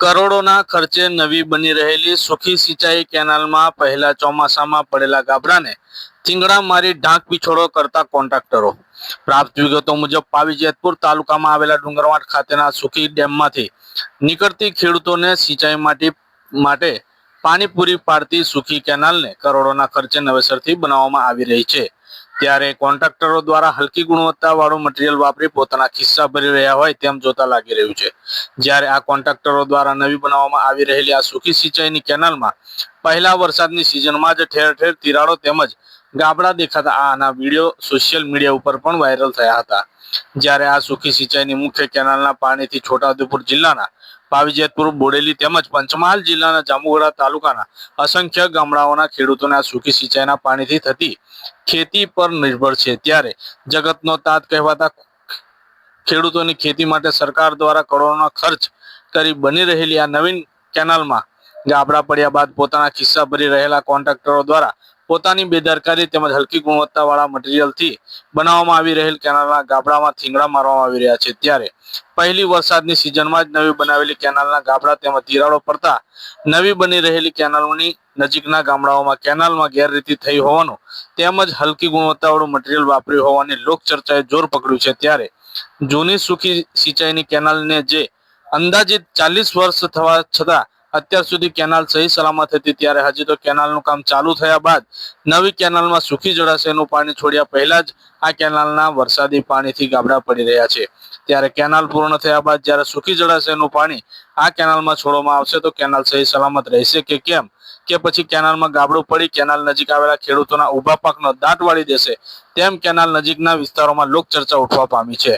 કરોડોના ખર્ચે નવી બની રહેલી સુખી સિંચાઈ કેનાલમાં પહેલા ચોમાસામાં પડેલા ગાબડાને ચીંગડા મારી ઢાંક પીછોડો કરતા કોન્ટ્રાક્ટરો. પ્રાપ્ત વિગતો મુજબ પાવી જેતપુર તાલુકામાં આવેલા ડુંગરવાડ ખાતેના સુખી ડેમમાંથી નીકળતી ખેડૂતોને સિંચાઈ માટે માટે પાણી પૂરી પાડતી સુખી કેનાલને કરોડોના ખર્ચે નવેસરથી બનાવવામાં આવી રહી છે. ત્યારે કોન્ટ્રાક્ટરો દ્વારા હલકી ગુણવત્તાવાળું મટીરીયલ વાપરી પોતાના ખિસ્સા ભરી રહ્યા હોય તેમ જોતા લાગી રહ્યું છે. જ્યારે આ કોન્ટ્રાક્ટરો દ્વારા નવી બનાવવામાં આવી રહેલી આ સુખી સિંચાઈની કેનાલમાં પહેલા વરસાદની સિઝનમાં જ ઠેર ઠેર તિરાડો તેમજ ગાબડા દેખાતા આના વીડિયો સોશિયલ મીડિયા ઉપર પણ વાયરલ થયા હતા. જ્યારે આ સુખી સિંચાઈની મુખ્ય કેનાલના પાણીથી છોટાઉદેપુર જિલ્લાના પાવીજેતપુર બોડેલી તેમજ પંચમહાલ જિલ્લાના જાંબુગડા તાલુકાના અસંખ્ય ગામડાઓના ખેડૂતોને સુખી સિંચાઈના પાણીથી થતી ખેતી પર નિર્ભર છે. ત્યારે જગતનો તાત કહેવાતા ખેડૂતોની ખેતી માટે સરકાર દ્વારા કરોડોનો ખર્ચ કરી બની રહેલી આ નવીન કેનાલમાં ગાબડા પડ્યા બાદ પોતાના ખિસ્સા ભરી રહેલા કોન્ટ્રાક્ટરો દ્વારા પોતાની બેદરકારી તેમજ હલકી ગુણવત્તાવાળા મટીરીયલથી બનાવવામાં આવી રહેલ કેનાલના ગાબડામાં થીંગડા મારવામાં આવી રહ્યા છે. ત્યારે પહેલી વરસાદની સિઝનમાં જ નવી બનાવેલી કેનાલના ગાબડા તેમજ તિરાડો પડતા નવી બની રહેલી કેનાલોની નજીકના ગામડાઓમાં કેનાલમાં ગેરરીતિ થઈ હોવાનું તેમજ હલકી ગુણવત્તાવાળું મટીરીયલ વાપર્યું હોવાની લોકચર્ચાએ જોર પકડ્યું છે. ત્યારે જૂની સુખી સિંચાઈની કેનાલને જે અંદાજિત ચાલીસ વર્ષ થવા છતાં અત્યાર સુધી કેનાલ સહી સલામત હતી, ત્યારે હજી તો કેનાલનું કામ ચાલુ થયા બાદ નવી કેનાલમાં સુખી જળાશયનું પાણી છોડ્યા પહેલા જ આ કેનાલના વરસાદી પાણીથી ગાબડા પડી રહ્યા છે. ત્યારે કેનાલ પૂર્ણ થયા બાદ જ્યારે સુખી જળાશયનું પાણી આ કેનાલમાં છોડવામાં આવશે, તો કેનાલ સહી સલામત રહેશે કે કેમ? કે પછી કેનાલમાં ગાબડું પડી કેનાલ નજીક આવેલા ખેડૂતોના ઊભા પાકનો દાટ વાળી દેશે, તેમ કેનાલ નજીકના વિસ્તારોમાં લોકચર્ચા ઉઠવા પામી છે.